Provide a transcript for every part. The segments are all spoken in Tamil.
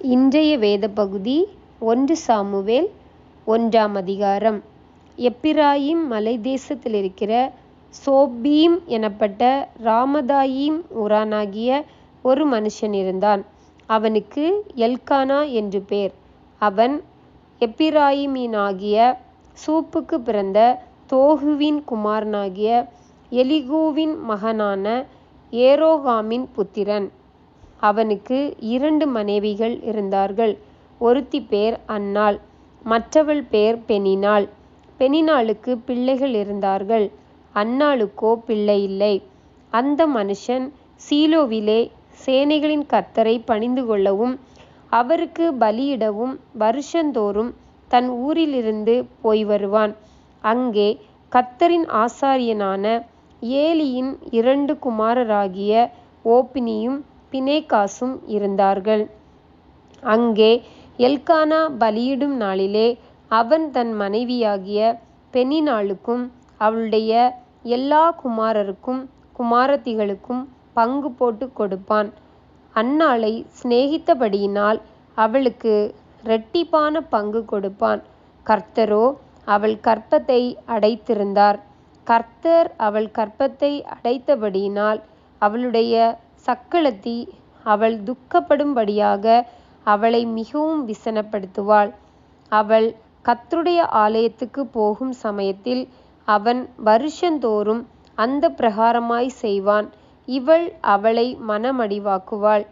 இன்றைய வேத பகுதி ஒன்று சாமுவேல் ஒன்றாம் அதிகாரம் எப்பிராயிம் மலை தேசத்தில் இருக்கிற சோபீம் எனப்பட்ட ராமதாயீம் உரானாகிய ஒரு மனுஷன் இருந்தான். அவனுக்கு எல்கானா என்று பேர். அவன் எப்பிராயிமீனாகிய சூப்புக்கு பிறந்த தோகுவின் குமாரனாகிய எலிகூவின் மகனான ஏரோகாமின் புத்திரன். அவனுக்கு இரண்டு மனைவிகள் இருந்தார்கள். ஒருத்தி பேர் அன்னாள் மற்றவள் பேர் பெனினாள் பெனினாளுக்கு பிள்ளைகள் இருந்தார்கள். அன்னாளுக்கோ பிள்ளையில்லை. அந்த மனுஷன் சீலோவிலே சேனைகளின் கத்தரை பணிந்து கொள்ளவும் அவருக்கு பலியிடவும் வருஷந்தோறும் தன் ஊரிலிருந்து போய் வருவான் அங்கே கத்தரின் ஆசாரியனான ஏலியின் இரண்டு குமாரராகிய ஓப்பினியும் பினேகாசும் இருந்தார்கள். அங்கே எல்கானா பலியிடும் நாளிலே அவன் தன் மனைவியாகிய பெனினாளுக்கும் அவளுடைய எல்லா குமாரருக்கும் குமாரத்திகளுக்கும் பங்கு போட்டுக் கொடுப்பான். அன்னாளை சிநேகித்தபடியினால் அவளுக்கு இரட்டிப்பான பங்கு கொடுப்பான். கர்த்தரோ அவள் கற்பத்தை அடைத்திருந்தார். கர்த்தர் அவள் கற்பத்தை அடைத்தபடியினால் அவளுடைய சக்களத்தி அவள் துக்கப்படும்படியாக அவளை மிகவும் விசனப்படுத்துவாள். அவள் கத்துடைய ஆலயத்துக்குப் போகும் சமயத்தில் அவன் வருஷந்தோறும் அந்த பிரகாரமாய் செய்வான். இவள் அவளை மனமடிவாக்குவாள்.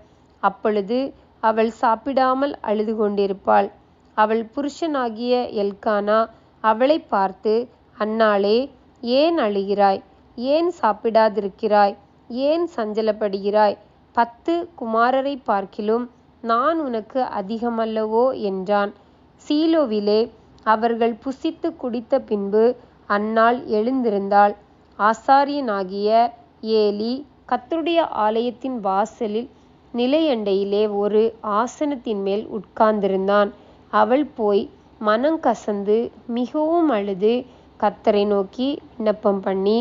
அப்பொழுது அவள் சாப்பிடாமல் அழுதுகொண்டிருப்பாள். அவள் புருஷனாகிய எல்கானா அவளைப் பார்த்து அன்னாளே ஏன் அழுகிறாய்? ஏன் சாப்பிடாதிருக்கிறாய்? ஏன் சஞ்சலப்படுகிறாய்? பத்து குமாரரைப் பார்க்கிலும் நான் உனக்கு அதிகமல்லவோ? என்றான். சீலோவிலே அவர்கள் புசித்து குடித்த பின்பு அன்னாள் எழுந்திருந்தாள். ஆசாரியனாகிய ஏலி கர்த்தருடைய ஆலயத்தின் வாசலில் நிலையண்டையிலே ஒரு ஆசனத்தின் மேல் உட்கார்ந்திருந்தான். அவள் போய் மனங்கசந்து மிகவும் அழுது கர்த்தரை நோக்கி விண்ணப்பம் பண்ணி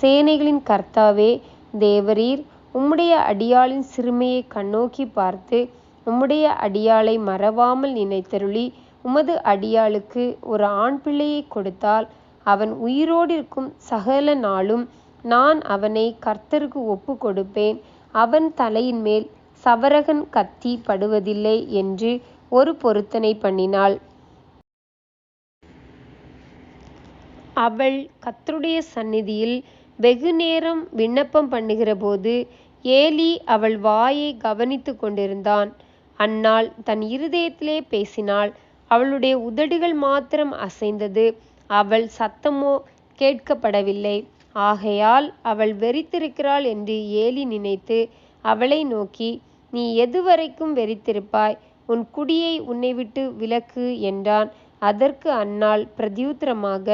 சேனைகளின் கர்த்தாவே தேவரீர் உம்முடைய அடியாளின் சிறுமையை கண்ணோக்கி பார்த்து உம்முடைய அடியாளை மறவாமல் நினைத்தருளி உமது அடியாளுக்கு ஒரு ஆண் பிள்ளையை கொடுத்தால் அவன் உயிரோடிருக்கும் சகல நாளும் நான் அவனை கர்த்தருக்கு ஒப்பு கொடுப்பேன் அவன் தலையின்மேல் சவரகன் கத்தி படுவதில்லை என்று ஒரு பொருத்தனை பண்ணினாள். அவள் கத்தருடைய சந்நிதியில் வெகுநேரம் விண்ணப்பம்பண்ணுகிறபோது ஏலி அவள் வாயை கவனித்துக் கொண்டிருந்தான். அன்னாள் தன் இருதயத்திலே பேசினாள். அவளுடைய உதடுகள் மாத்திரம் அசைந்தது அவள் சத்தமோ கேட்கப்படவில்லை. ஆகையால் அவள் வெறித்திருக்கிறாள் என்று ஏலி நினைத்து அவளை நோக்கி நீ எதுவரைக்கும் வெறித்திருப்பாய்? உன் குடியை உன்னை விட்டு விலக்கு என்றான். அதற்கு அன்னாள் பிரதியுத்திரமாக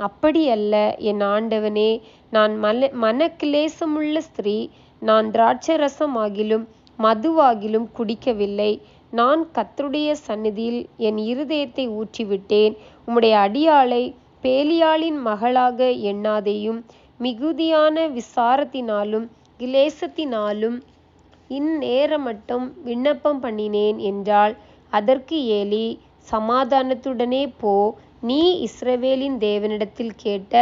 அப்படியல்ல என் ஆண்டவனே நான் மனக்கிலேசமுள்ள ஸ்திரீ நான் திராட்சைரசமாகிலும் மதுவாகிலும் குடிக்கவில்லை. நான் கர்த்தருடைய சந்நிதியில் என் இருதயத்தை ஊற்றிவிட்டேன். உம்முடைய அடியாளை பேலியாளின் மகளாக எண்ணாதேயும் மிகுதியான விசாரத்தினாலும் கிலேசத்தினாலும் இந்நேரமட்டும் விண்ணப்பம்பண்ணினேன் என்றால் அதற்கு ஏலி சமாதானத்துடனே போ நீ இஸ்ரவேலின் தேவனிடத்தில் கேட்ட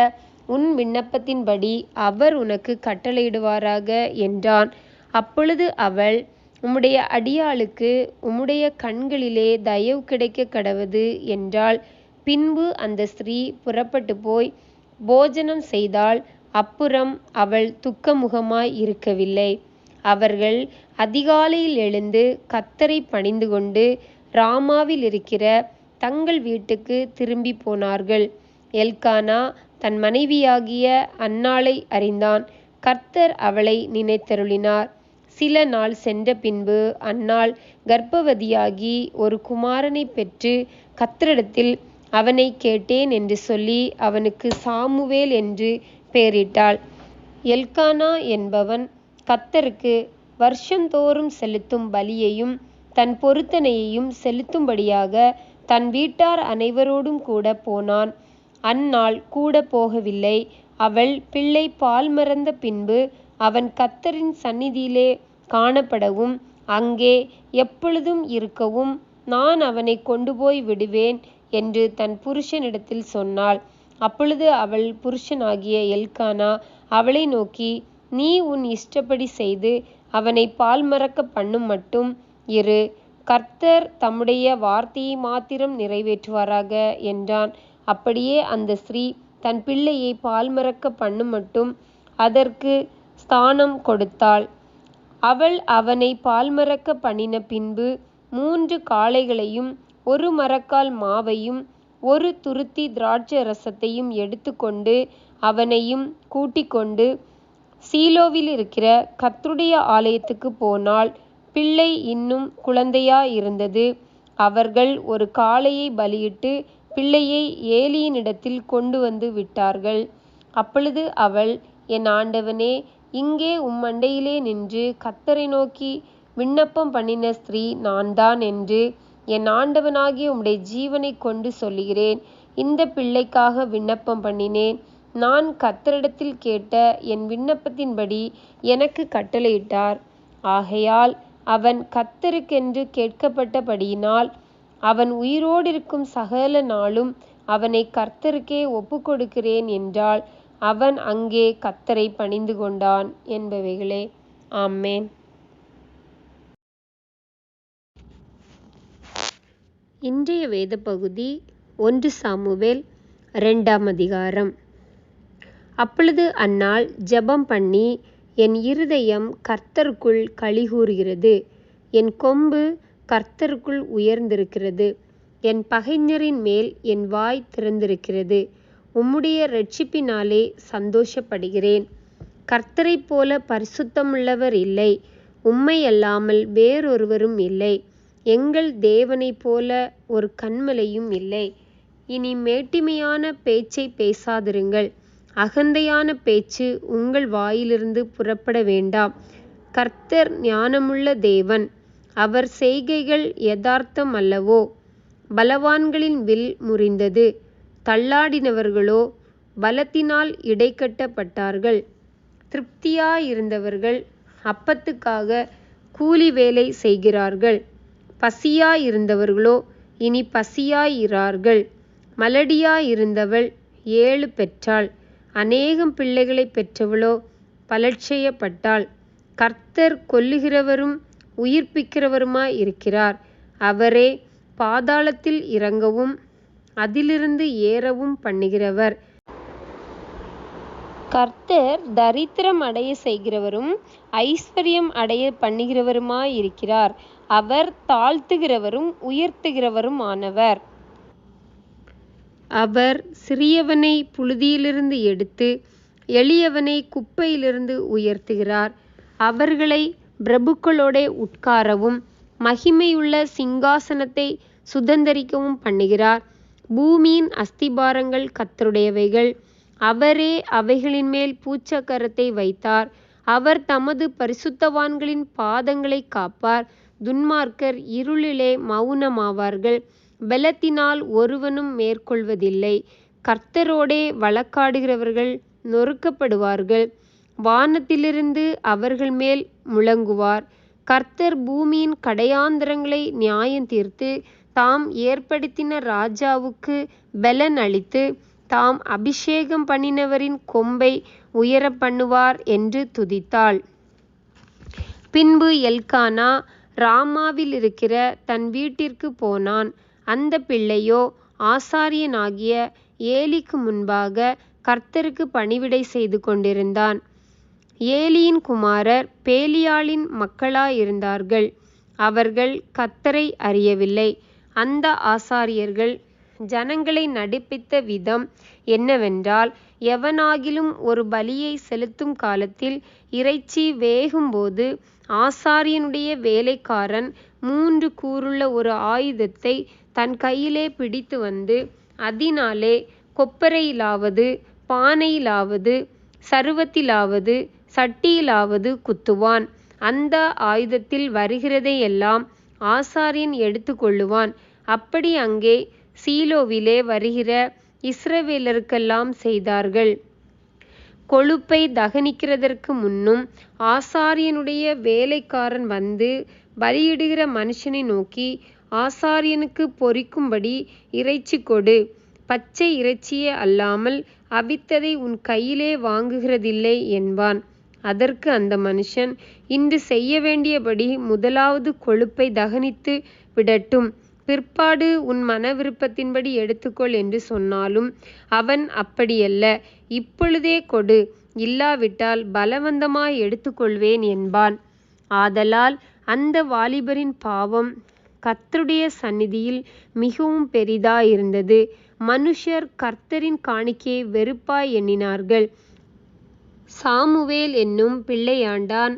உன் விண்ணப்பத்தின்படி அவர் உனக்குக் கட்டளையிடுவாராக என்றான். அப்பொழுது அவள் உம்முடைய அடியாளுக்கு உம்முடைய கண்களிலே தயவு கிடைக்கக்கடவது என்றாள். பின்பு அந்த ஸ்திரீ புறப்பட்டுப்போய் போஜனம் செய்தாள். அப்புறம் அவள் துக்கமுகமாய் இருக்கவில்லை. அவர்கள் அதிகாலையில் எழுந்து கர்த்தரைப் பணிந்துகொண்டு ராமாவிலிருக்கிற தங்கள் வீட்டுக்குத் திரும்பிப் போனார்கள். எல்க்கானா தன் மனைவியாகிய அன்னாளை அறிந்தான். கர்த்தர் அவளை நினைத்தருளினார். சில நாள் சென்ற பின்பு அன்னாள் கர்ப்பவதியாகி ஒரு குமாரனைப் பெற்று கத்தரிடத்தில் அவனை கேட்டேன் என்று சொல்லி அவனுக்கு சாமுவேல் என்று பெயரிட்டாள். எல்கானா என்பவன் கர்த்தருக்கு வருஷந்தோறும் செலுத்தும் பலியையும் தன் பொருத்தனையையும் செலுத்தும்படியாக தன் வீட்டார் அனைவரோடும் கூட போனான். அன்னாள் கூட போகவில்லை. அவள் பிள்ளை பால்மறந்த பின்பு அவன் கர்த்தரின் சந்நிதியிலே காணப்படவும் அங்கே எப்பொழுதும் இருக்கவும் நான் அவனைக் கொண்டுபோய் விடுவேன் என்று தன் புருஷனிடத்தில் சொன்னாள். அப்பொழுது அவள் புருஷனாகிய எல்க்கானா அவளை நோக்கி நீ உன் இஷ்டப்படி செய்து அவனைப் பால்மறக்கப் பண்ணுமட்டும் இரு. கர்த்தர் தம்முடைய வார்த்தையை மாத்திரம் நிறைவேற்றுவாராக என்றான். அப்படியே அந்த ஸ்திரீ தன் பிள்ளையைப் பால்மறக்கப் பண்ணுமட்டும் அதற்கு ஸ்தானம் கொடுத்தாள். அவள் அவனை பால் மறக்க பண்ணின பின்பு மூன்று காளைகளையும் ஒரு மரக்கால் மாவையும் ஒரு துருத்தி திராட்சைரசத்தையும் எடுத்துக்கொண்டு அவனையும் கூட்டிக்கொண்டு சீலோவிலிருக்கிற கத்துடைய ஆலயத்துக்குப் போனால் பிள்ளை இன்னும் குழந்தையா இருந்தது அவர்கள் ஒரு காளையை பலியிட்டு பிள்ளையை ஏலியினிடத்தில் கொண்டுவந்து விட்டார்கள். அப்பொழுது அவள் என் ஆண்டவனே இங்கே உம்மண்டையிலே நின்று கத்தரை நோக்கி விண்ணப்பம் பண்ணின ஸ்திரீ நான்தான் என்று என் ஆண்டவனாகிய உம்முடைய ஜீவனைக் கொண்டு சொல்லுகிறேன். இந்தப் பிள்ளைக்காக விண்ணப்பம் பண்ணினேன். நான் கர்த்தரிடத்தில் கேட்ட என் விண்ணப்பத்தின்படி எனக்குக் கட்டளையிட்டார். ஆகையால் அவன் கர்த்தருக்கென்று கேட்கப்பட்டபடியினால் அவன் உயிரோடிருக்கும் சகல நாளும் அவனை கர்த்தருக்கே ஒப்புக்கொடுக்கிறேன் என்றால் அவன் அங்கே கர்த்தரை பணிந்து கொண்டான் என்பவைகளே. ஆம்மேன் இன்றைய வேத பகுதி ஒன்று சாமுவேல் இரண்டாம் அதிகாரம். அப்பொழுது அந்நாள் ஜெபம் பண்ணி என் இருதயம் கர்த்தருக்குள் கழிகூறுகிறது என் கொம்பு கர்த்தருக்குள் உயர்ந்திருக்கிறது. என் பகைஞரின் மேல் என் வாய் திறந்திருக்கிறது. உம்முடைய ரட்சிப்பினாலே சந்தோஷப்படுகிறேன். கர்த்தரைப்போலப் பரிசுத்தமுள்ளவர் இல்லை. உம்மையல்லாமல் வேறொருவரும் இல்லை. எங்கள் தேவனைப் போல ஒரு கண்மலையும் இல்லை. இனி மேட்டிமையான பேச்சை பேசாதிருங்கள். அகந்தையான பேச்சு உங்கள் வாயிலிருந்து புறப்பட வேண்டாம். கர்த்தர் ஞானமுள்ள தேவன். அவர் செய்கைகள் யதார்த்தமல்லவோ? பலவான்களின் வில் முறிந்தது. தள்ளாடினவர்களோ பலத்தினால் இடைக்கட்டப்பட்டார்கள். திருப்தியாயிருந்தவர்கள் அப்பத்துக்காகக் கூலிவேலை செய்கிறார்கள். பசியாயிருந்தவர்களோ இனிப் பசியாயிரார்கள். மலடியாயிருந்தவள் ஏழு பெற்றாள். அநேகம் பிள்ளைகளைப் பெற்றவளோ பலட்சயப்பட்டாள். கர்த்தர் கொல்லுகிறவரும் உயிர்ப்பிக்கிறவருமாயிருக்கிறார். அவரே பாதாளத்தில் இறங்கவும் அதிலிருந்து ஏறவும் பண்ணுகிறவர். கர்த்தர் தரித்திரம் அடைய செய்கிறவரும் ஐசுவரியம் அடையப் பண்ணுகிறவருமாயிருக்கிறார். அவர் தாழ்த்துகிறவரும் உயர்த்துகிறவரும் ஆனவர் அவர் சிறியவனை புழுதியிலிருந்து எடுத்து எளியவனை குப்பையிலிருந்து உயர்த்துகிறார். அவர்களை பிரபுக்களோடே உட்காரவும் மகிமையுள்ள சிங்காசனத்தை சுதந்தரிக்கவும் பண்ணுகிறார். பூமியின் அஸ்திபாரங்கள் கத்தருடையவைகள் அவரே அவைகளின் மேல் பூச்சக்கரத்தை வைத்தார். அவர் தமது பரிசுத்தவான்களின் பாதங்களை காப்பார். துன்மார்க்கர் இருளிலே மௌனமாவார்கள் பலத்தினால் ஒருவனும் மேற்கொள்வதில்லை. கர்த்தரோடே வழக்காடுகிறவர்கள் நொறுக்கப்படுவார்கள். வானத்திலிருந்து அவர்கள் மேல் முழங்குவார். கர்த்தர் பூமியின் கடையாந்தரங்களை நியாயந்தீர்த்து தாம் ஏற்படுத்தின ராஜாவுக்கு பெலன் அளித்து தாம் அபிஷேகம் பண்ணினவரின் கொம்பை உயரப்பண்ணுவார் என்று துதித்தாள். பின்பு எல்க்கானா ராமாவிலிருக்கிற தன் வீட்டிற்குப் போனான். அந்தப் பிள்ளையோ ஆசாரியனாகிய ஏலிக்கு முன்பாகக் கர்த்தருக்குப் பணிவிடை செய்து கொண்டிருந்தான். ஏலியின் குமாரர் பேலியாளின் மக்களாயிருந்தார்கள். அவர்கள் கர்த்தரை அறியவில்லை. அந்த ஆசாரியர்கள் ஜனங்களை நடிப்பித்த விதம் என்னவென்றால் எவனாகிலும் ஒரு பலியைச் செலுத்தும் காலத்தில் இறைச்சி வேகும்போது ஆசாரியனுடைய வேலைக்காரன் மூன்று கூருள்ள ஒரு ஆயுதத்தைத் தன் கையிலே பிடித்து வந்து அதினாலே கொப்பரையிலாவது பானையிலாவது சருவத்திலாவது சட்டியிலாவது குத்துவான். அந்த ஆயுதத்தில் வருகிறதையெல்லாம் ஆசாரியன் எடுத்துக்கொள்ளுவான். அப்படி அங்கே சீலோவிலே வருகிற இஸ்ரவேலருக்கெல்லாம் செய்தார்கள். கொழுப்பை தகனிக்கிறதற்கு முன்னும் ஆசாரியனுடைய வேலைக்காரன் வந்து பலியிடுகிற மனுஷனை நோக்கி ஆசாரியனுக்கு பொறிக்கும்படி இறைச்சி கொடு பச்சை இறைச்சியே அல்லாமல் அவித்ததை உன் கையிலே வாங்குகிறதில்லை என்பான் அதற்கு அந்த மனுஷன் இன்று செய்ய வேண்டியபடி முதலாவது கொழுப்பை தகனித்து விடட்டும். பிற்பாடு உன் மன விருப்பத்தின்படி எடுத்துக்கொள் என்று சொன்னாலும் அவன் அப்படியல்ல. இப்பொழுதே கொடு. இல்லாவிட்டால் பலவந்தமாய் எடுத்துக்கொள்வேன் என்பான். ஆதலால் அந்த வாலிபரின் பாவம் கர்த்தருடைய சந்நிதியில் மிகவும் பெரிதாயிருந்தது. மனுஷர் கர்த்தரின் காணிக்கையை வெறுப்பாய் எண்ணினார்கள். சாமுவேல் என்னும் பிள்ளையாண்டான்.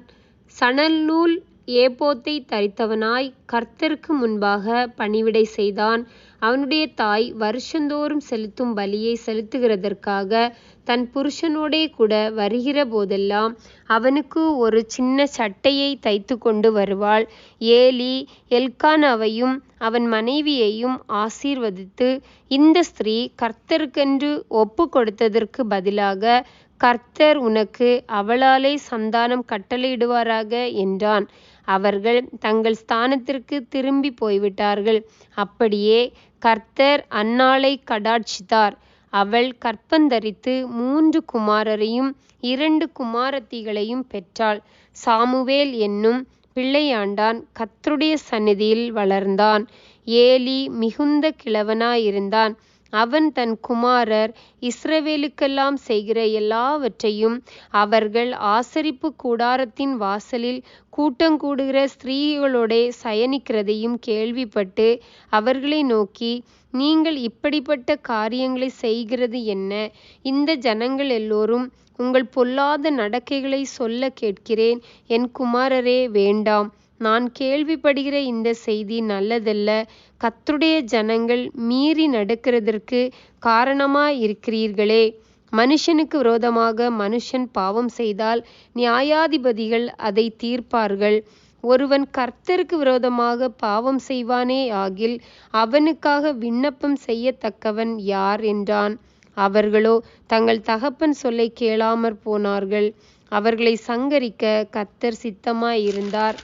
சணல்நூல் ஏபோத்தைத் தரித்தவனாய் கர்த்தருக்கு முன்பாக பணிவிடை செய்தான். அவனுடைய தாய் வருஷந்தோறும் செலுத்தும் பலியை செலுத்துகிறதற்காக தன் புருஷனோடே கூட வருகிற போதெல்லாம் அவனுக்கு ஒரு சின்ன சட்டையை தைத்து கொண்டு வருவாள். ஏலி எல்கானாவையும் அவன் மனைவியையும் ஆசீர்வதித்து இந்த ஸ்திரீ கர்த்தருக்கென்று ஒப்பு கொடுத்ததற்கு பதிலாக கர்த்தர் உனக்கு அவளாலே சந்தானம் கட்டளையிடுவாராக என்றான். அவர்கள் தங்கள் ஸ்தானத்திற்கு திரும்பி போய்விட்டார்கள். அப்படியே கர்த்தர் அன்னாளை கடாட்சித்தார். அவள் கற்பந்தரித்து மூன்று குமாரரையும் இரண்டு குமாரத்திகளையும் பெற்றாள். சாமுவேல் என்னும் பிள்ளையாண்டான் கத்தருடைய சந்நிதியில் வளர்ந்தான். ஏலி மிகுந்த கிழவனாயிருந்தான். அவன் தன் குமாரர் இஸ்ரவேலுக்கெல்லாம் செய்கிற எல்லாவற்றையும் அவர்கள் ஆசரிப்பு கூடாரத்தின் வாசலில் கூட்டங்கூடுகிற ஸ்திரீகளோடே சயனிக்கிறதையும் கேள்விப்பட்டு அவர்களை நோக்கி நீங்கள் இப்படிப்பட்ட காரியங்களை செய்கிறது என்ன? இந்த ஜனங்கள் எல்லோரும் உங்கள் பொல்லாத நடக்கைகளை சொல்ல கேட்கிறேன். என் குமாரரே வேண்டாம். நான் கேள்விப்படுகிற இந்த செய்தி நல்லதல்ல. கர்த்தருடைய ஜனங்கள் மீறி நடக்கிறதற்கு காரணமாயிருக்கிறீர்களே மனுஷனுக்கு விரோதமாக மனுஷன் பாவம் செய்தால் நியாயாதிபதிகள் அதை தீர்ப்பார்கள். ஒருவன் கர்த்தருக்கு விரோதமாக பாவம் செய்வானே ஆகில் அவனுக்காக விண்ணப்பம் செய்யத்தக்கவன் யார் என்றான். அவர்களோ தங்கள் தகப்பன் சொல்லை கேளாமற் போனார்கள். அவர்களை சங்கரிக்க கர்த்தர் சித்தமாயிருந்தார்.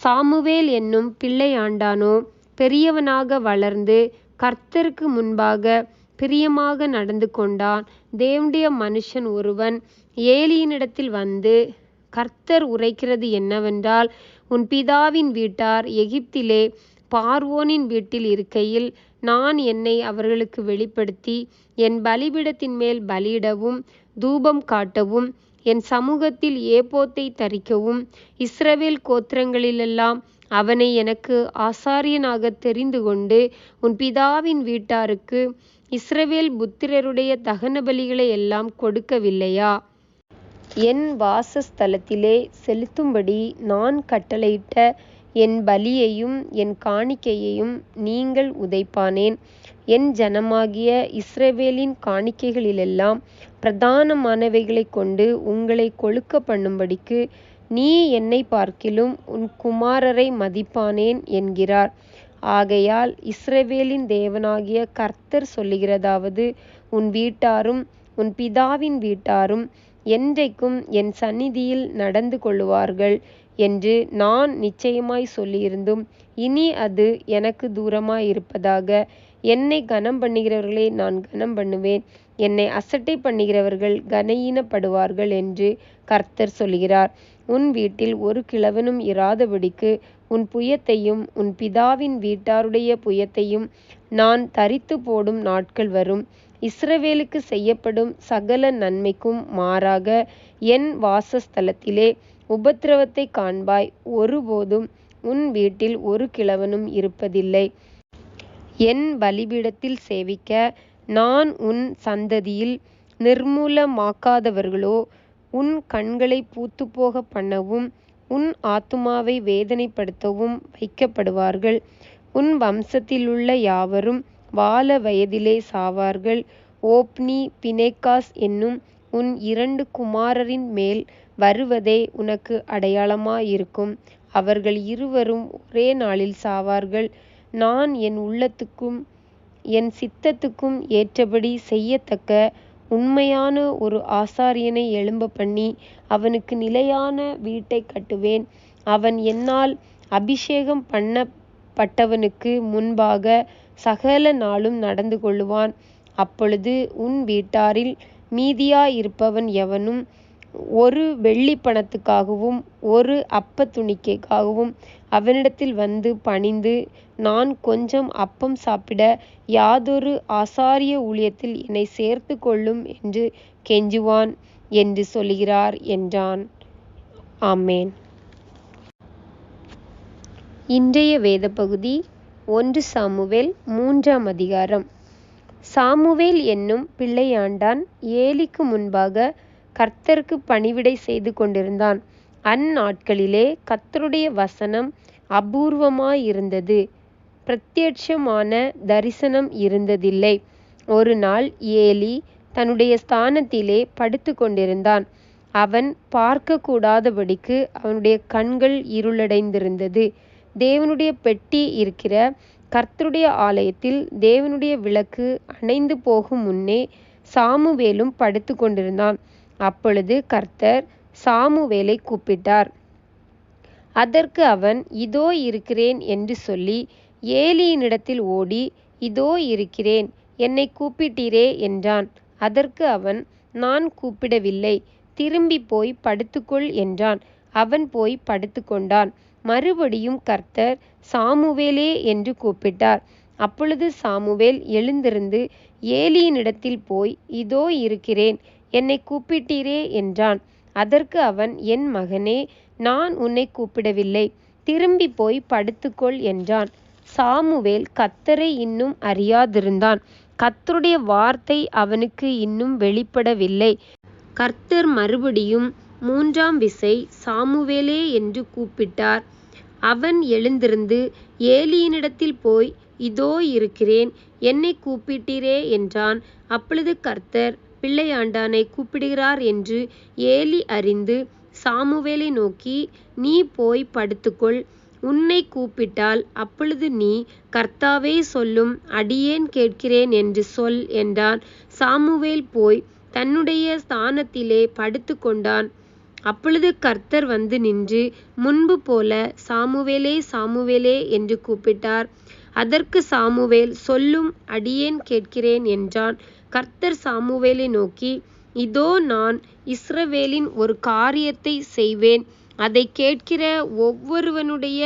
சாமுவேல் என்னும் பிள்ளையாண்டானோ பெரியவனாக வளர்ந்து கர்த்தருக்கு முன்பாக பிரியமாக நடந்து கொண்டான். தேவனுடைய மனுஷன் ஒருவன் ஏலியினிடத்தில் வந்து கர்த்தர் உரைக்கிறது என்னவென்றால் உன் பிதாவின் வீட்டார் எகிப்திலே பார்வோனின் வீட்டில் இருக்கையில் நான் என்னை அவர்களுக்கு வெளிப்படுத்தி என் பலிபீடத்தின் மேல் பலியிடவும் தூபம் காட்டவும் என் சமூகத்தில் ஏபோத்தை தரிக்கவும் இஸ்ரவேல் கோத்திரங்களிலெல்லாம் அவனை எனக்கு ஆசாரியனாக தெரிந்து கொண்டு உன் பிதாவின் வீட்டாருக்கு இஸ்ரவேல் புத்திரருடைய தகன பலிகளை எல்லாம் கொடுக்கவில்லையா? என் வாசஸ்தலத்திலே செலுத்தும்படி நான் கட்டளையிட்ட என் பலியையும் என் காணிக்கையையும் நீங்கள் உதைப்பானேன். என் ஜனமாகிய இஸ்ரவேலின் காணிக்கைகளிலெல்லாம் பிரதானமானவைகளைக் கொண்டு உங்களை கொழுக்க பண்ணும்படிக்கு நீ என்னை பார்க்கிலும் உன் குமாரரை மதிப்பானேன் என்கிறார். ஆகையால் இஸ்ரவேலின் தேவனாகிய கர்த்தர் சொல்லுகிறதாவது உன் வீட்டாரும் உன் பிதாவின் வீட்டாரும் என்றைக்கும் என் சந்நிதியில் நடந்து கொள்ளுவார்கள் என்று நான் நிச்சயமாய் சொல்லியிருந்தும் இனி அது எனக்கு தூரமாயிருப்பதாக என்னை கனம் பண்ணுகிறவர்களே நான் கனம் பண்ணுவேன் என்னை அசட்டை பண்ணுகிறவர்கள் கனயீனப்படுவார்கள் என்று கர்த்தர் சொல்கிறார். உன் வீட்டில் ஒரு கிழவனும் இராதபடிக்கு உன் புயத்தையும் உன் பிதாவின் வீட்டாருடைய புயத்தையும் நான் தரித்து போடும் நாட்கள் வரும். இஸ்ரவேலுக்கு செய்யப்படும் சகல நன்மைக்கும் மாறாக என் வாசஸ்தலத்திலே உபத்திரவத்தை காண்பாய். ஒருபோதும் உன் வீட்டில் ஒரு கிழவனும் இருப்பதில்லை. என் பலிபீடத்தில் சேவிக்க நான் உன் சந்ததியில் நிர்மூலமாக்காதவர்களோ உன் கண்களை பூத்துப்போக பண்ணவும் உன் ஆத்துமாவை வேதனைப்படுத்தவும் வைக்கப்படுவார்கள். உன் வம்சத்திலுள்ள யாவரும் வால வயதிலே சாவார்கள். ஓப்னி பினெகாஸ் என்னும் உன் இரண்டு குமாரரின் மேல் வருவதே உனக்கு அடையாளமாயிருக்கும். அவர்கள் இருவரும் ஒரே நாளில் சாவார்கள். நான் என் உள்ளத்துக்கும் என் சித்தத்துக்கும் ஏற்றபடி செய்யத்தக்க உண்மையான ஒரு ஆசாரியனை எழும்ப பண்ணி அவனுக்கு நிலையான வீட்டை கட்டுவேன் அவன் என்னால் அபிஷேகம் பண்ணப்பட்டவனுக்கு முன்பாக சகல நாளும் நடந்து கொள்ளுவான். அப்பொழுது உன் வீட்டாரில் மீதியாயிருப்பவன் எவனும் ஒரு வெள்ளி பணத்துக்காகவும் ஒரு அப்பத் துணிக்கைக்காகவும் அவனிடத்தில் வந்து பணிந்து நான் கொஞ்சம் அப்பம் சாப்பிட யாதொரு ஆசாரிய ஊழியத்தில் என்னை சேர்த்து கொள்ளும் என்று கெஞ்சுவான் என்று சொல்லுகிறார் என்றான். ஆமேன் இன்றைய வேத பகுதி ஒன்று சாமுவேல் மூன்றாம் அதிகாரம். சாமுவேல் என்னும் பிள்ளையாண்டான் ஏலிக்கு முன்பாக கர்த்தருக்கு பணிவிடை செய்து கொண்டிருந்தான். அந்நாட்களிலே கர்த்தருடைய வசனம் அபூர்வமாயிருந்தது பிரத்யட்சமான தரிசனம் இருந்ததில்லை. ஒரு நாள் ஏலி தன்னுடைய ஸ்தானத்திலே படுத்து கொண்டிருந்தான். அவன் பார்க்கக்கூடாதபடிக்கு அவனுடைய கண்கள் இருளடைந்திருந்தது. தேவனுடைய பெட்டி இருக்கிற கர்த்தருடைய ஆலயத்தில் தேவனுடைய விளக்கு அணைந்து போகும் முன்னே சாமுவேலும் படுத்து கொண்டிருந்தான். அப்பொழுது கர்த்தர் சாமுவேலை கூப்பிட்டார். அதற்கு அவன் இதோ இருக்கிறேன் என்று சொல்லி ஏலியினிடத்தில் ஓடி இதோ இருக்கிறேன் என்னை கூப்பிட்டீரே என்றான். அதற்கு அவன் நான் கூப்பிடவில்லை திரும்பி போய் படுத்துக்கொள் என்றான். அவன் போய் படுத்துக்கொண்டான் மறுபடியும் கர்த்தர் சாமுவேலே என்று கூப்பிட்டார். அப்பொழுது சாமுவேல் எழுந்திருந்து ஏலியினிடத்தில் போய் இதோ இருக்கிறேன் என்னை கூப்பிட்டீரே என்றான். அதற்கு அவன் என் மகனே நான் உன்னைக் கூப்பிடவில்லை திரும்பிப் போய்ப் படுத்துக்கொள் என்றான். சாமுவேல் கத்தரை இன்னும் அறியாதிருந்தான். கர்த்தருடைய வார்த்தை அவனுக்கு இன்னும் வெளிப்படவில்லை. கர்த்தர் மறுபடியும் மூன்றாம் விசை சாமுவேலே என்று கூப்பிட்டார். அவன் எழுந்திருந்து ஏலியினிடத்தில் போய் இதோ இருக்கிறேன் என்னைக் கூப்பிட்டீரே என்றான். அப்பொழுது கர்த்தர் பிள்ளையாண்டானை கூப்பிடுகிறார் என்று ஏலி அறிந்து சாமுவேலை நோக்கி நீ போய் படுத்துக்கொள் உன்னை கூப்பிட்டால் அப்பொழுது நீ கர்த்தாவே சொல்லும் அடியேன் கேட்கிறேன் என்று சொல் என்றான். சாமுவேல் போய் தன்னுடைய ஸ்தானத்திலே படுத்துக் கொண்டான். அப்பொழுது கர்த்தர் வந்து நின்று முன்பு போல சாமுவேலே சாமுவேலே என்று கூப்பிட்டார். அதற்கு சாமுவேல் சொல்லும் அடியேன் கேட்கிறேன் என்றான். கர்த்தர் சாமுவேலை நோக்கி இதோ நான் இஸ்ரவேலின் ஒரு காரியத்தை செய்வேன் அதைக் கேட்கிற ஒவ்வொருவனுடைய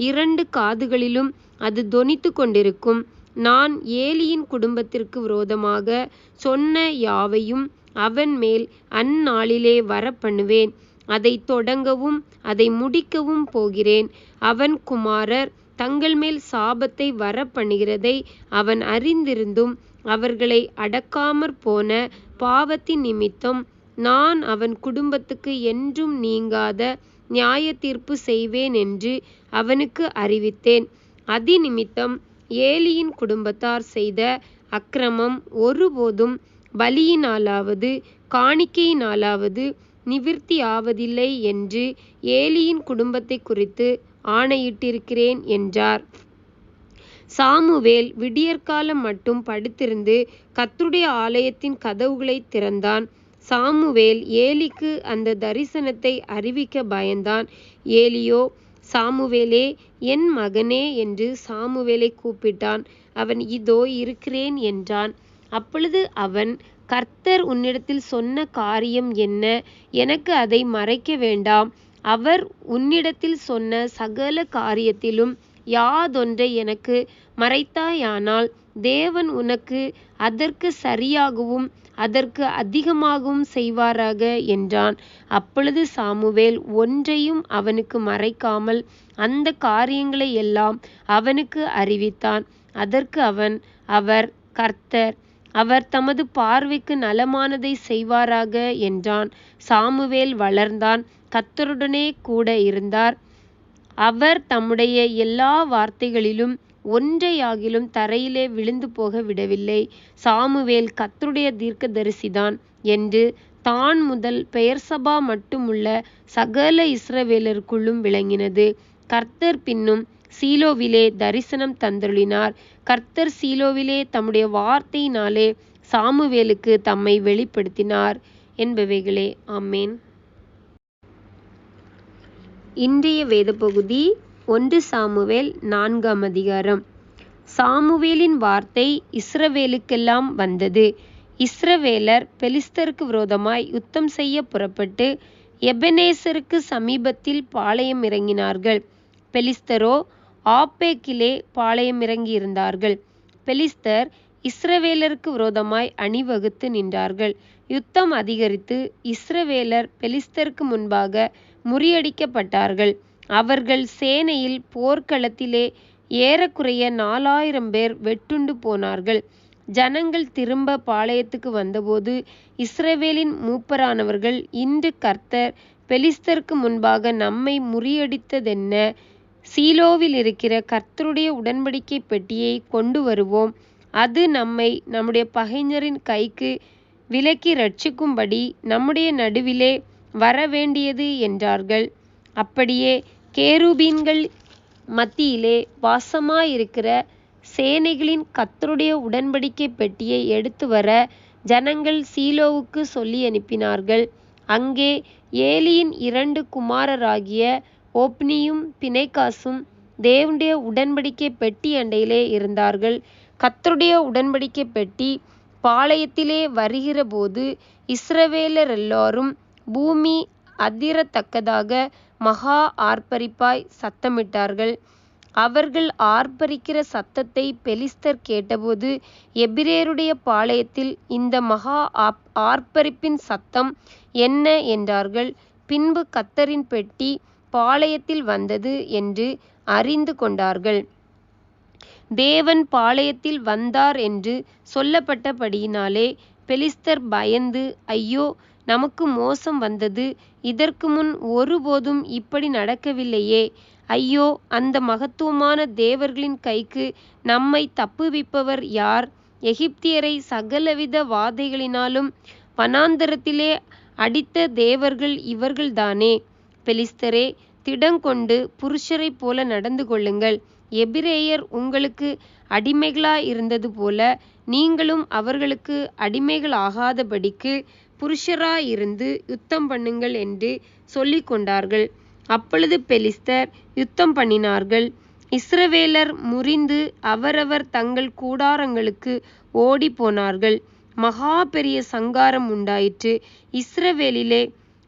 இரண்டு காதுகளிலும் அது தொனித்து கொண்டிருக்கும். நான் ஏலியின் குடும்பத்திற்கு விரோதமாக சொன்ன யாவையும் அவன் மேல் அந்நாளிலே வரப்பண்ணுவேன். அதை தொடங்கவும் அதை முடிக்கவும் போகிறேன். அவன் குமாரர் தங்கள் மேல் சாபத்தை வரப்பண்ணுகிறதை அவன் அறிந்திருந்தும் அவர்களை அடக்காமற் போன பாவத்தின் நிமித்தம் நான் அவன் குடும்பத்துக்கு என்றும் நீங்காத நியாயத்தீர்ப்பு செய்வேன் என்று அவனுக்கு அறிவித்தேன். அதினிமித்தம் ஏலியின் குடும்பத்தார் செய்த அக்கிரமம் ஒருபோதும் பலியினாலாவது காணிக்கையினாலாவது நிவிர்த்தியாவதில்லை என்று ஏலியின் குடும்பத்தை குறித்து ஆணையிட்டிருக்கிறேன் என்றார். சாமுவேல் விடியற்காலம் மட்டும் படுத்திருந்து கர்த்தருடைய ஆலயத்தின் கதவுகளைத் திறந்தான். சாமுவேல் ஏலிக்கு அந்த தரிசனத்தை அறிவிக்க பயந்தான். ஏலியோ சாமுவேலே என் மகனே என்று சாமுவேலைக் கூப்பிட்டான். அவன் இதோ இருக்கிறேன் என்றான். அப்பொழுது அவன் கர்த்தர் உன்னிடத்தில் சொன்ன காரியம் என்ன? எனக்கு அதை மறைக்க வேண்டாம். அவர் உன்னிடத்தில் சொன்ன சகல காரியத்திலும் யாதொன்றை எனக்கு மறைத்தாயானால் தேவன் உனக்கு அதற்கு சரியாகவும் அதற்கு அதிகமாகவும் செய்வாராக என்றான். அப்பொழுது சாமுவேல் ஒன்றையும் அவனுக்கு மறைக்காமல் அந்த காரியங்களை எல்லாம் அவனுக்கு அறிவித்தான். அதற்கு அவன் அவர் கர்த்தர் அவர் தமது பார்வைக்கு நலமானதை செய்வாராக என்றான். சாமுவேல் வளர்ந்தான் கர்த்தருடனே கூட இருந்தார். அவர் தம்முடைய எல்லா வார்த்தைகளிலும் ஒன்றையாகிலும் தரையிலே விழுந்து போக விடவில்லை. சாமுவேல் கர்த்தருடைய தீர்க்கதரிசிதான் என்று தான் முதல் பெயெர்சபா மட்டுமுள்ள சகல இஸ்ரவேலருக்குள்ளும் விளங்கினது. கர்த்தர் பின்னும் சீலோவிலே தரிசனம் தந்தருளினார். கர்த்தர் சீலோவிலே தம்முடைய வார்த்தையினாலே சாமுவேலுக்கு தம்மை வெளிப்படுத்தினார் என்பவைகளே. அம்மேன் இன்றைய வேதப்பகுதி ஒன்று சாமுவேல் நான்காம் அதிகாரம். சாமுவேலின் வார்த்தை இஸ்ரவேலுக்கெல்லாம் வந்தது. இஸ்ரவேலர் பெலிஸ்தருக்கு விரோதமாய் யுத்தம் செய்ய புறப்பட்டு எபெனேசருக்கு சமீபத்தில் பாளையம் இறங்கினார்கள். பெலிஸ்தரோ ஆப்பேக்கிலே பாளையம் இறங்கியிருந்தார்கள். பெலிஸ்தர் இஸ்ரவேலருக்கு விரோதமாய் அணிவகுத்து நின்றார்கள். யுத்தம் அதிகரித்து இஸ்ரவேலர் பெலிஸ்தருக்கு முன்பாக முறியடிக்கப்பட்டார்கள். அவர்கள் சேனையில் போர்க்களத்திலே ஏறக்குறைய நாலாயிரம் பேர் வெட்டுண்டு போனார்கள். ஜனங்கள் திரும்ப பாளையத்துக்கு வந்தபோது இஸ்ரவேலின் மூப்பரானவர்கள் இன்று கர்த்தர் பெலிஸ்தருக்கு முன்பாக நம்மை முறியடித்ததென்ன? சீலோவில் இருக்கிற கர்த்தருடைய உடன்படிக்கை பெட்டியை கொண்டு வருவோம். அது நம்மை நம்முடைய பகைஞரின் கைக்கு விலக்கி ரட்சிக்கும்படி நம்முடைய நடுவிலே வரவேண்டியது என்றார்கள். அப்படியே கேருபீன்கள் மத்தியிலே வாசமாயிருக்கிற சேனைகளின் கர்த்தருடைய உடன்படிக்கை பெட்டியை எடுத்து வர ஜனங்கள் சீலோவுக்கு சொல்லி அனுப்பினார்கள். அங்கே ஏலியின் இரண்டு குமாரராகிய ஓப்னியும் பிணைக்காசும் தேவனுடைய உடன்படிக்கை பெட்டி அண்டையிலே இருந்தார்கள். கத்தருடைய உடன்படிக்கை பெட்டி பாளையத்திலே வருகிறபோது இஸ்ரவேலரெல்லாரும் பூமி அதிரத்தக்கதாக மகா ஆர்ப்பரிப்பாய் சத்தமிட்டார்கள். அவர்கள் ஆர்ப்பரிக்கிற சத்தத்தை பெலிஸ்தர் கேட்டபோது எபிரேருடைய பாளையத்தில் இந்த மகா ஆர்ப்பரிப்பின் சத்தம் என்ன என்றார்கள். பின்பு கத்தரின் பெட்டி பாளையத்தில் வந்தது என்று அறிந்து கொண்டார்கள். தேவன் பாளையத்தில் வந்தார் என்று சொல்லப்பட்டபடியினாலே பெலிஸ்தர் பயந்து ஐயோ நமக்கு மோசம் வந்தது. இதற்கு முன் ஒருபோதும் இப்படி நடக்கவில்லையே. ஐயோ அந்த மகத்துவமான தேவர்களின் கைக்கு நம்மை தப்புவிப்பவர் யார்? எகிப்தியரை சகலவித வாதைகளினாலும் வனாந்தரத்திலே அடித்த தேவர்கள் இவர்கள்தானே. பெலிஸ்தரே திடங்கொண்டு புருஷரைப் போல நடந்து கொள்ளுங்கள். எபிரேயர் உங்களுக்கு அடிமைகளாயிருந்தது போல நீங்களும் அவர்களுக்கு அடிமைகளாகாதபடிக்கு புருஷராயிருந்து யுத்தம் பண்ணுங்கள் என்று சொல்லிக் கொண்டார்கள். அப்பொழுது பெலிஸ்தர் யுத்தம் பண்ணினார்கள். இஸ்ரவேலர் முறிந்து அவரவர் தங்கள் கூடாரங்களுக்கு ஓடி போனார்கள். மகா பெரிய சங்காரம் உண்டாயிற்று. இஸ்ரவேலிலே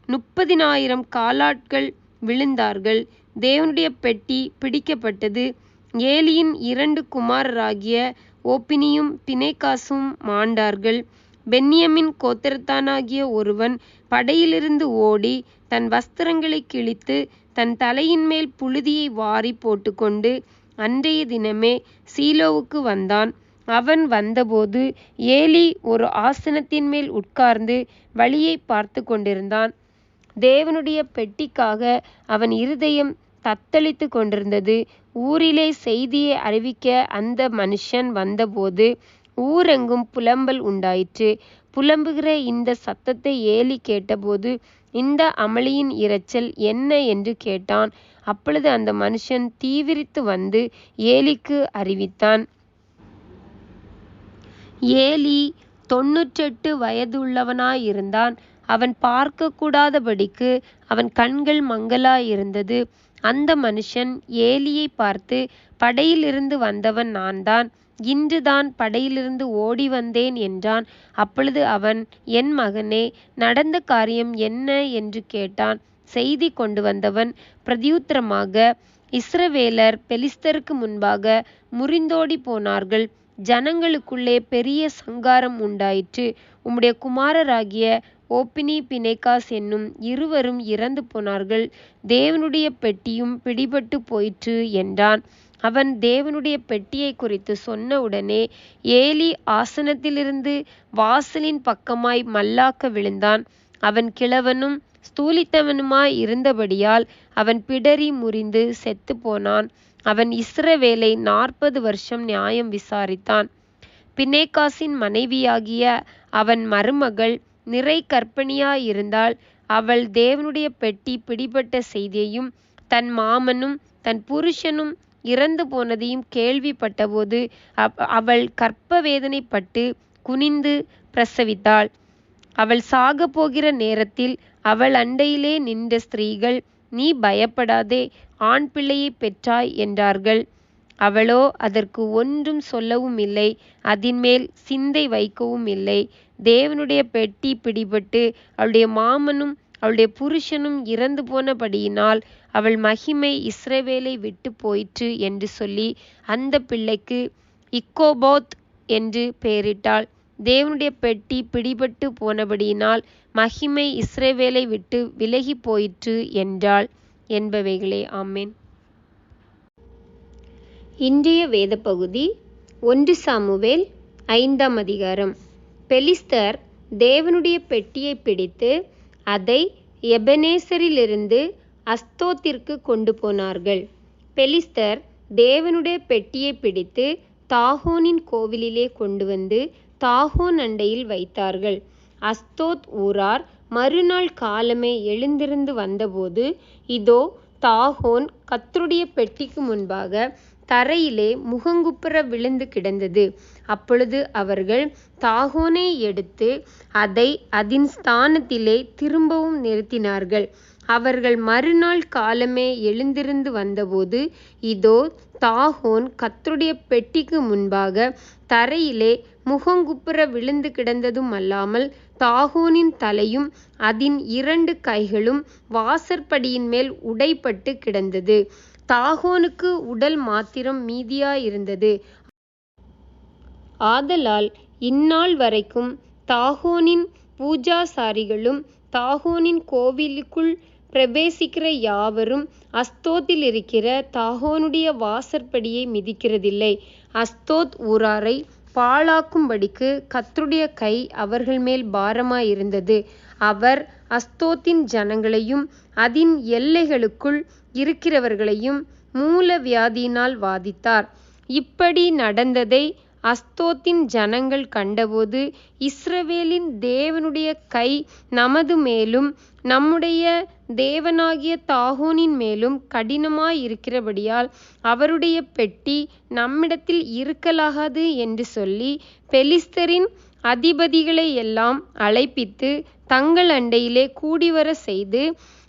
முப்பதினாயிரம் காலாட்கள் விழுந்தார்கள். தேவனுடைய பெட்டி பிடிக்கப்பட்டது. ஏலியின் இரண்டு குமாரராகிய ஓப்பினியும் பிணைக்காசும் மாண்டார்கள். பென்யமின் கோத்திரத்தானாகிய ஒருவன் படையிலிருந்து ஓடி தன் வஸ்திரங்களை கிழித்து தன் தலையின் மேல் புழுதியை வாரி போட்டுக்கொண்டு அன்றைய தினமே சீலோவுக்கு வந்தான். அவன் வந்தபோது ஏலி ஒரு ஆசனத்தின் மேல் உட்கார்ந்து வழியை பார்த்து கொண்டிருந்தான். தேவனுடைய பெட்டிக்காக அவன் இருதயம் தத்தளித்து கொண்டிருந்தது. ஊரிலே செய்தியை அறிவிக்க அந்த மனுஷன் வந்தபோது ஊரெங்கும் புலம்பல் உண்டாயிற்று. புலம்புகிற இந்த சத்தத்தை ஏலி கேட்டபோது இந்த அமளியின் இரைச்சல் என்ன? என்று கேட்டான். அப்பொழுது அந்த மனுஷன் தீவிரித்து வந்து ஏலிக்கு அறிவித்தான். ஏலி தொன்னூற்றெட்டு வயதுள்ளவனாயிருந்தான். அவன் பார்க்க கூடாதபடிக்கு அவன் கண்கள் மங்கலாயிருந்தது அந்த மனுஷன் ஏலியை பார்த்து படையிலிருந்து வந்தவன் நான்தான். இன்றுதான் படையிலிருந்து ஓடி வந்தேன் என்றான். அப்பொழுது அவன் என் மகனே நடந்த காரியம் என்ன? என்று கேட்டான். செய்தி கொண்டு வந்தவன் பிரதியுத்தரமாக இஸ்ரவேலர் பெலிஸ்தருக்கு முன்பாக முறிந்தோடி போனார்கள். ஜனங்களுக்குள்ளே பெரிய சங்காரம் உண்டாயிற்று. உம்முடைய குமாரராகிய ஓப்பினி பிணைக்காஸ் என்னும் இருவரும் இறந்து போனார்கள். தேவனுடைய பெட்டியும் பிடிபட்டு போயிற்று என்றான். அவன் தேவனுடைய பெட்டியை குறித்து சொன்ன உடனே ஏலி ஆசனத்திலிருந்து வாசலின் பக்கமாய் மல்லாக்க விழுந்தான். அவன் கிழவனும் ஸ்தூலித்தவனுமாய் இருந்தபடியால் அவன் பிடரி முறிந்து செத்து போனான். அவன் இஸ்ரவேலை நாற்பது வருஷம் நியாயம் விசாரித்தான். பினேகாசின் மனைவியாகிய அவன் மருமகள் நிறை கர்ப்பிணியாயிருந்தாள் அவள் தேவனுடைய பெட்டி பிடிபட்ட செய்தியையும் தன் மாமனும் தன் புருஷனும் இறந்து போனதையும் கேள்விப்பட்டபோது அவள் கற்ப வேதனைப்பட்டு குனிந்து பிரசவித்தாள் அவள் சாகப் போகிற நேரத்தில் அவள் அண்டையிலே நின்ற ஸ்திரீகள் நீ பயப்படாதே ஆண் பிள்ளையைப் பெற்றாய் என்றார்கள். அவளோ அதற்கு ஒன்றும் சொல்லவுமில்லை அதின்மேல் சிந்தை வைக்கவுமில்லை. தேவனுடைய பெட்டி பிடிபட்டு அவளுடைய மாமனும் அவளுடைய புருஷனும் இறந்து போனபடியினால் அவள் மகிமை இஸ்ரவேலை விட்டு போயிற்று என்று சொல்லி அந்த பிள்ளைக்கு இக்கோபோத் என்று பெயரிட்டாள். தேவனுடைய பெட்டி பிடிபட்டு போனபடியினால் மகிமை இஸ்ரவேலை விட்டு விலகிப் போயிற்று என்றாள் என்பவைகளே. ஆமேன் இன்றைய வேதப்பகுதி ஒன்று சாமுவேல் ஐந்தாம் அதிகாரம். பெலிஸ்தர் தேவனுடைய பெட்டியைப் பிடித்து அதை எபெனேசரிலிருந்து அஸ்தோத்திற்கு கொண்டு போனார்கள். பெலிஸ்தர் தேவனுடைய பெட்டியைப் பிடித்து தாகோனின் கோவிலிலே கொண்டு வந்து தாகோன் அண்டையில் வைத்தார்கள். அஸ்தோத் ஊரார் மறுநாள் காலமே எழுந்திருந்து வந்தபோது இதோ தாகோன் கத்தருடைய பெட்டிக்கு முன்பாக தரையிலே முகங்குப்புற விழுந்து கிடந்தது. அப்பொழுது அவர்கள் தாகோனை எடுத்து அதை அதன் ஸ்தானத்திலே திரும்பவும் நிறுத்தினார்கள். அவர்கள் மறுநாள் காலமே எழுந்திருந்து வந்தபோது இதோ தாகோன் கத்துடைய பெட்டிக்கு முன்பாக தரையிலே முகங்குப்புற விழுந்து கிடந்ததும் அல்லாமல் தாகோனின் தலையும் அதின் இரண்டு கைகளும் வாசற்படியின் மேல் உடைப்பட்டு கிடந்தது. தாகோனுக்கு உடல் மாத்திரம் மீதியாயிருந்தது. ஆதலால் இந்நாள் வரைக்கும் தாகோனின் பூஜாசாரிகளும் தாகோனின் கோவிலுக்குள் பிரவேசிக்கிற யாவரும் அஸ்தோத்திலிருக்கிற தாகோனுடைய வாசற்படியை மிதிக்கிறதில்லை. அஸ்தோத் ஊராரைப் பாழாக்கும்படிக்கு கர்த்தருடைய கை அவர்கள்மேல் பாரமாயிருந்தது. அவர் அஸ்தோத்தின் ஜனங்களையும் அதின் எல்லைகளுக்குள் இருக்கிறவர்களையும் மூலவியாதியினால் வாதித்தார். இப்படி நடந்ததை அஸ்தோத்தின் ஜனங்கள் கண்டபோது இஸ்ரவேலின் தேவனுடைய கை நமது மேலும் நம்முடைய தேவனாகிய தாகோனின் மேலும் கடினமாயிருக்கிறபடியால் அவருடைய பெட்டி நம்மிடத்தில் இருக்கலாகாது என்று சொல்லி பெலிஸ்தரின் அதிபதிகளை எல்லாம் அழைப்பித்து தங்கள் அண்டையிலே கூடிவரச் செய்து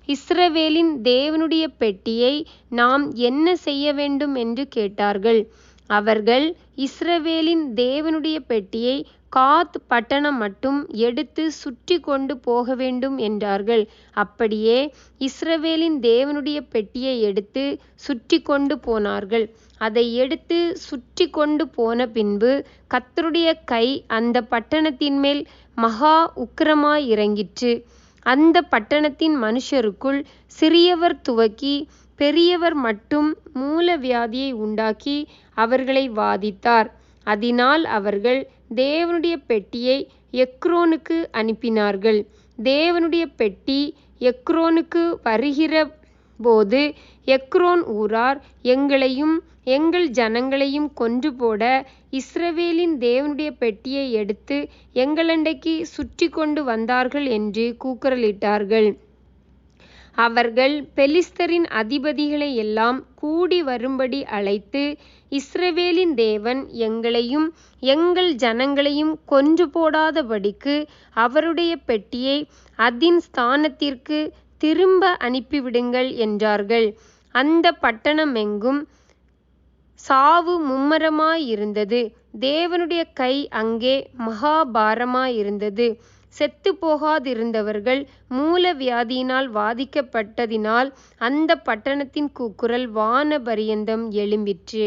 இஸ்ரவேலின் தேவனுடைய பெட்டியை நாம் என்ன செய்ய வேண்டும் என்று கேட்டார்கள். அவர்கள் இஸ்ரவேலின் தேவனுடைய பெட்டியை காத் பட்டணம் மட்டும் எடுத்து சுற்றிக்கொண்டு போகவேண்டும் என்றார்கள். அப்படியே இஸ்ரவேலின் தேவனுடைய பெட்டியை எடுத்து சுற்றி கொண்டு போனார்கள். அதை எடுத்துச் சுற்றிக்கொண்டு போனபின்பு கத்தருடைய கை அந்த பட்டணத்தின் மேல் மகா உக்கிரமாயிறங்கிற்று. அந்த பட்டணத்தின் மனுஷருக்குள் சிறியவர் துவக்கி பெரியவர் மட்டும் மூலவியாதியை உண்டாக்கி அவர்களை வாதித்தார். அதனால் அவர்கள் தேவனுடைய பெட்டியை எக்ரோனுக்கு அனுப்பினார்கள். தேவனுடைய பெட்டி எக்ரோனுக்கு வருகிறபோது எக்ரோன் ஊரார் எங்களையும் எங்கள் ஜனங்களையும் கொன்று போட இஸ்ரவேலின் தேவனுடைய பெட்டியை எடுத்து எங்களண்டைக்கு சுற்றி கொண்டு வந்தார்கள் என்று கூக்குரலிட்டார்கள். அவர்கள் பெலிஸ்தரின் அதிபதிகளையெல்லாம் கூடிவரும்படி அழைத்து இஸ்ரவேலின் தேவன் எங்களையும் எங்கள் ஜனங்களையும் கொன்று போடாதபடிக்கு அவருடைய பெட்டியை அதின் ஸ்தானத்திற்கு திரும்ப அனுப்பிவிடுங்கள் என்றார்கள். அந்த பட்டணமெங்கும் சாவு மும்மரமாயிருந்தது தேவனுடைய கை அங்கே மகாபாரமாயிருந்தது செத்து போகாதிருந்தவர்கள் மூல மூலவியாதியினால் வாதிக்கப்பட்டதினால் அந்த பட்டணத்தின் கூக்குரல் வானபரியந்தம் எழும்பிற்று.